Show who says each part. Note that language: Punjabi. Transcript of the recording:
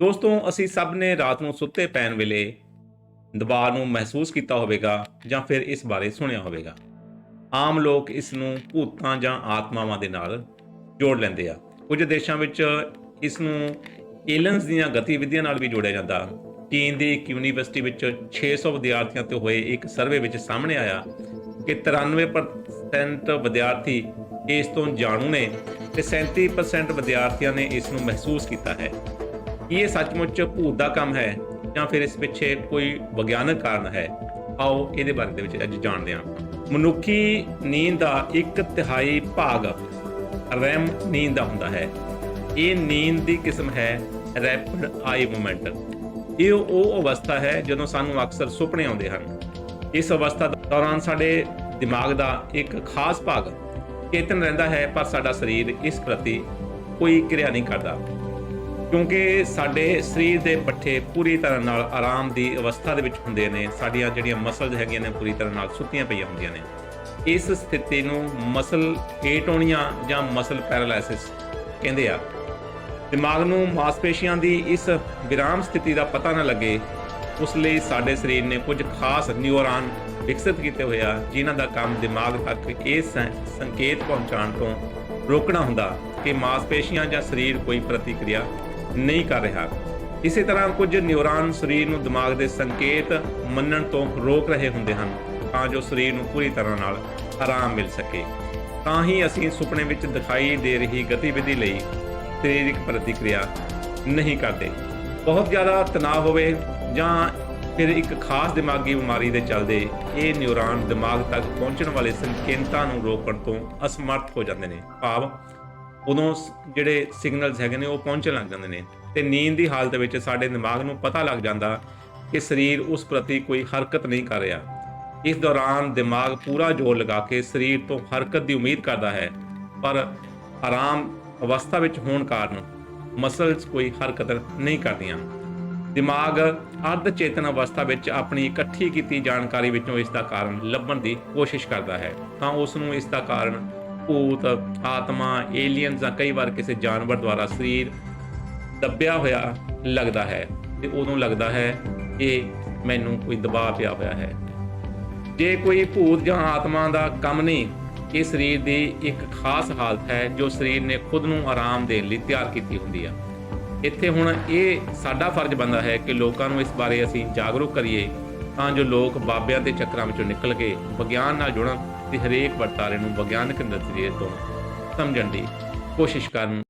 Speaker 1: ਦੋਸਤੋ, ਅਸੀਂ ਸਭ ਨੇ ਰਾਤ ਨੂੰ ਸੁੱਤੇ ਪੈਣ ਵੇਲੇ ਦਬਾਅ ਨੂੰ ਮਹਿਸੂਸ ਕੀਤਾ ਹੋਵੇਗਾ ਜਾਂ ਫਿਰ ਇਸ ਬਾਰੇ ਸੁਣਿਆ ਹੋਵੇਗਾ। ਆਮ ਲੋਕ ਇਸ ਨੂੰ ਭੂਤਾਂ ਜਾਂ ਆਤਮਾਵਾਂ ਦੇ ਨਾਲ ਜੋੜ ਲੈਂਦੇ ਆ। ਕੁਝ ਦੇਸ਼ਾਂ ਵਿੱਚ ਇਸ ਨੂੰ ਏਲਨਸ ਦੀਆਂ ਗਤੀਵਿਧੀਆਂ ਨਾਲ ਵੀ ਜੋੜਿਆ ਜਾਂਦਾ। ਚੀਨ ਦੀ ਇੱਕ ਯੂਨੀਵਰਸਿਟੀ ਵਿੱਚ 600 ਵਿਦਿਆਰਥੀਆਂ ਤੇ ਹੋਏ ਇੱਕ ਸਰਵੇ ਵਿੱਚ ਸਾਹਮਣੇ ਆਇਆ ਕਿ 93% ਵਿਦਿਆਰਥੀ ਇਸ ਤੋਂ ਜਾਣੂ ਨੇ ਤੇ 37% ਵਿਦਿਆਰਥੀਆਂ ਨੇ ਇਸ ਨੂੰ ਮਹਿਸੂਸ ਕੀਤਾ ਹੈ। ਇਹ ਸੱਚਮੁੱਚ ਭੂਤ ਦਾ ਕੰਮ ਹੈ ਜਾਂ ਫਿਰ ਇਸ ਪਿੱਛੇ ਕੋਈ ਵਿਗਿਆਨਕ ਕਾਰਨ ਹੈ? ਆਓ ਇਹਦੇ ਬਾਰੇ ਦੇ ਵਿੱਚ ਅੱਜ ਜਾਣਦੇ ਹਾਂ। ਮਨੁੱਖੀ ਨੀਂਦ ਦਾ ਇੱਕ ਤਿਹਾਈ ਭਾਗ ਰੈਮ ਨੀਂਦ ਦਾ ਹੁੰਦਾ ਹੈ। ਇਹ ਨੀਂਦ ਦੀ ਕਿਸਮ ਹੈ ਰੈਪਿਡ ਆਈ ਮੂਵਮੈਂਟ ਇਹ ਉਹ ਅਵਸਥਾ ਹੈ ਜਦੋਂ ਸਾਨੂੰ ਅਕਸਰ ਸੁਪਨੇ ਆਉਂਦੇ ਹਨ। ਇਸ ਅਵਸਥਾ ਦੌਰਾਨ ਸਾਡੇ ਦਿਮਾਗ ਦਾ ਇੱਕ ਖਾਸ ਭਾਗ ਚੇਤਨ ਰਹਿੰਦਾ ਹੈ, ਪਰ ਸਾਡਾ ਸਰੀਰ ਇਸ ਪ੍ਰਤੀ ਕੋਈ ਕਿਰਿਆ ਨਹੀਂ ਕਰਦਾ। ਕਿਉਂਕਿ ਸਾਡੇ ਸਰੀਰ ਦੇ ਪੱਠੇ ਪੂਰੀ ਤਰ੍ਹਾਂ ਨਾਲ ਆਰਾਮ ਦੀ ਅਵਸਥਾ ਦੇ ਵਿੱਚ ਹੁੰਦੇ ਨੇ, ਸਾਡੀਆਂ ਜਿਹੜੀਆਂ ਮਸਲਜ਼ ਹੈਗੀਆਂ ਨੇ, ਪੂਰੀ ਤਰ੍ਹਾਂ ਨਾਲ ਸੁੱਤੀਆਂ ਪਈਆਂ ਹੁੰਦੀਆਂ ਨੇ। ਇਸ ਸਥਿਤੀ ਨੂੰ ਮਸਲ ਏਟੋਨੀਆ ਜਾਂ ਮਸਲ ਪੈਰਾਲਾਈਸਿਸ ਕਹਿੰਦੇ ਆ। ਦਿਮਾਗ ਨੂੰ ਮਾਸਪੇਸ਼ੀਆਂ ਦੀ ਇਸ ਵਿਰਾਮ ਸਥਿਤੀ ਦਾ ਪਤਾ ਨਾ ਲੱਗੇ ਉਸ ਲਈ ਸਾਡੇ ਸਰੀਰ ਨੇ ਕੁਝ ਖਾਸ ਨਿਊਰਾਨ ਵਿਕਸਿਤ ਕੀਤੇ ਹੋਇਆ ਜਿਨ੍ਹਾਂ ਦਾ ਕੰਮ ਦਿਮਾਗ ਤੱਕ ਇਹ ਸੰਕੇਤ ਪਹੁੰਚਾਉਣ ਤੋਂ ਰੋਕਣਾ ਹੁੰਦਾ ਕਿ ਮਾਸਪੇਸ਼ੀਆਂ ਜਾਂ ਸਰੀਰ ਕੋਈ ਪ੍ਰਤੀਕਿਰਿਆ ਨਹੀਂ ਕਰ ਰਿਹਾ। ਇਸੇ ਤਰ੍ਹਾਂ ਕੁਝ ਨਿਊਰਾਨ ਸਰੀਰ ਨੂੰ ਦਿਮਾਗ ਦੇ ਸੰਕੇਤ ਮੰਨਣ ਤੋਂ ਰੋਕ ਰਹੇ ਹੁੰਦੇ ਹਨ, ਤਾਂ ਜੋ ਸਰੀਰ ਨੂੰ ਪੂਰੀ ਤਰ੍ਹਾਂ ਨਾਲ ਆਰਾਮ ਮਿਲ ਸਕੇ। ਤਾਂ ਹੀ ਅਸੀਂ ਸੁਪਨੇ ਵਿੱਚ ਦਿਖਾਈ ਦੇ ਰਹੀ ਗਤੀਵਿਧੀ ਲਈ ਸਰੀਰਕ ਪ੍ਰਤੀਕਿਰਿਆ ਨਹੀਂ ਕਰਦੇ। ਬਹੁਤ ਜ਼ਿਆਦਾ ਤਣਾਅ ਹੋਵੇ ਜਾਂ ਫਿਰ ਇੱਕ ਖਾਸ ਦਿਮਾਗੀ ਬਿਮਾਰੀ ਦੇ ਚੱਲਦੇ ਇਹ ਨਿਊਰਾਨ ਦਿਮਾਗ ਤੱਕ ਪਹੁੰਚਣ ਵਾਲੇ ਸੰਕੇਤਾਂ ਨੂੰ ਰੋਕਣ ਤੋਂ ਅਸਮਰਥ ਹੋ ਜਾਂਦੇ ਨੇ। ਭਾਵ ਉਦੋਂ ਜਿਹੜੇ ਸਿਗਨਲਸ ਹੈਗੇ ਨੇ ਉਹ ਪਹੁੰਚਣ ਲੱਗ ਜਾਂਦੇ ਨੇ ਤੇ ਨੀਂਦ ਦੀ ਹਾਲਤ ਵਿੱਚ ਸਾਡੇ ਦਿਮਾਗ ਨੂੰ ਪਤਾ ਲੱਗ ਜਾਂਦਾ ਕਿ ਸਰੀਰ ਉਸ ਪ੍ਰਤੀ ਕੋਈ ਹਰਕਤ ਨਹੀਂ ਕਰ ਰਿਹਾ। ਇਸ ਦੌਰਾਨ ਦਿਮਾਗ ਪੂਰਾ ਜ਼ੋਰ ਲਗਾ ਕੇ ਸਰੀਰ ਤੋਂ ਹਰਕਤ ਦੀ ਉਮੀਦ ਕਰਦਾ ਹੈ, ਪਰ ਆਰਾਮ ਅਵਸਥਾ ਵਿੱਚ ਹੋਣ ਕਾਰਨ ਮਸਲਸ ਕੋਈ ਹਰਕਤ ਨਹੀਂ ਕਰਦੀਆਂ। ਦਿਮਾਗ ਅਰਧ ਚੇਤਨ ਅਵਸਥਾ ਵਿੱਚ ਆਪਣੀ ਇਕੱਠੀ ਕੀਤੀ ਜਾਣਕਾਰੀ ਵਿੱਚੋਂ ਇਸ ਦਾ ਕਾਰਨ ਲੱਭਣ ਦੀ ਕੋਸ਼ਿਸ਼ ਕਰਦਾ ਹੈ। ਤਾਂ ਉਸ ਨੂੰ ਇਸ ਦਾ ਕਾਰਨ ਭੂਤ, ਆਤਮਾ ਏਲੀਅਨ ਜਾਂ ਕਈ ਵਾਰ ਕਿਸੇ ਜਾਨਵਰ ਦੁਆਰਾ ਸਰੀਰ ਦੱਬਿਆ ਹੋਇਆ ਲੱਗਦਾ ਹੈ ਤੇ ਉਦੋਂ ਲੱਗਦਾ ਹੈ ਕਿ ਮੈਨੂੰ ਕੋਈ ਦਬਾਅ ਪਿਆ ਹੋਇਆ ਹੈ। ਜੇ ਕੋਈ ਭੂਤ ਜਾਂ ਆਤਮਾ ਦਾ ਕੰਮ ਨਹੀਂ ਇਹ ਸਰੀਰ ਦੀ ਇੱਕ ਖਾਸ ਹਾਲਤ ਹੈ ਜੋ ਸਰੀਰ ਨੇ ਖੁਦ ਨੂੰ ਆਰਾਮ ਦੇਣ ਲਈ ਤਿਆਰ ਕੀਤੀ ਹੁੰਦੀ ਆ। ਇੱਥੇ ਹੁਣ ਇਹ ਸਾਡਾ ਫਰਜ਼ ਬਣਦਾ ਹੈ ਕਿ ਲੋਕਾਂ ਨੂੰ ਇਸ ਬਾਰੇ ਅਸੀਂ ਜਾਗਰੂਕ ਕਰੀਏ ਤਾਂ ਜੋ ਲੋਕ ਬਾਬਿਆਂ ਦੇ ਚੱਕਰਾਂ ਵਿੱਚੋਂ ਨਿਕਲ ਕੇ ਵਿਗਿਆਨ ਨਾਲ ਜੁੜਨ ਤੇ ਹਰੇਕ ਵਰਤਾਰੇ ਨੂੰ ਵਿਗਿਆਨਕ ਨਜ਼ਰੀਏ ਤੋਂ ਸਮਝਣ ਦੀ ਕੋਸ਼ਿਸ਼ ਕਰਨ।